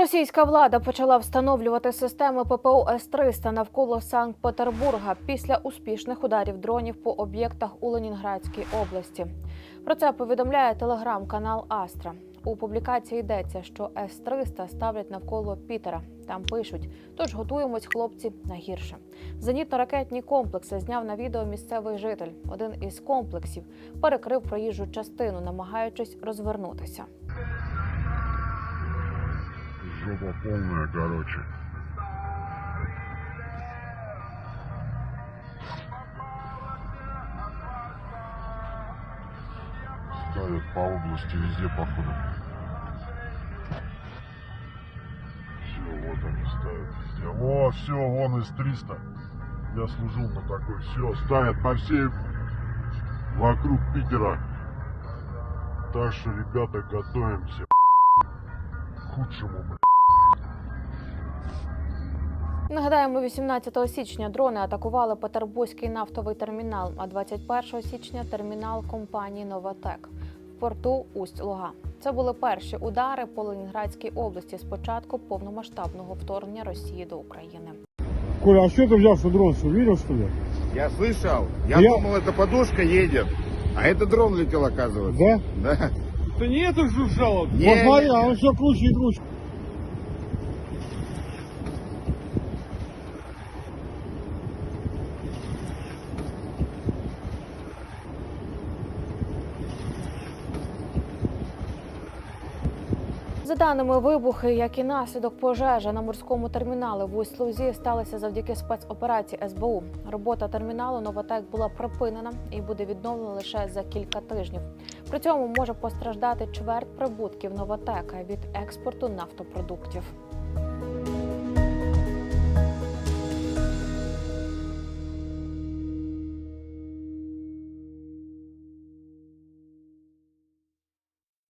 Російська влада почала встановлювати системи ППО С-300 навколо Санкт-Петербурга після успішних ударів дронів по об'єктах у Ленінградській області. Про це повідомляє телеграм-канал Астра. У публікації йдеться, що С-300 ставлять навколо Пітера. Там пишуть: тож готуємось, хлопці, на гірше. Зенітно-ракетні комплекси зняв на відео місцевий житель. Один із комплексів перекрив проїжджу частину, намагаючись розвернутися. Жопа полная, короче. Ставят по области везде, походу. Все, вот они ставят везде. О, все, вон из 300. Я служил на такой. Все, ставят по всей вокруг Питера. Так что, ребята, готовимся к худшему, блядь. Нагадаємо, 18 січня дрони атакували Петербурзький нафтовий термінал, а 21 січня термінал компанії Новатек в порту Усть-Луга. Це були перші удари по Ленінградській області з початку повномасштабного вторгнення Росії до України. Коля, а что ты взял, что дрон, что видел, что ли? Я слышал. Я, Я- думал, это подушка едет. А это дрон летел, оказывается. Да? Да. Да нет, их жужжало. Не, Вот смотри, не, а не. он все круче и круче. За даними вибухи, як і наслідок пожежа на морському терміналі в Усть-Лузі сталися завдяки спецоперації СБУ. Робота терміналу Новотек була припинена і буде відновлена лише за кілька тижнів. При цьому може постраждати чверть прибутків Новатека від експорту нафтопродуктів.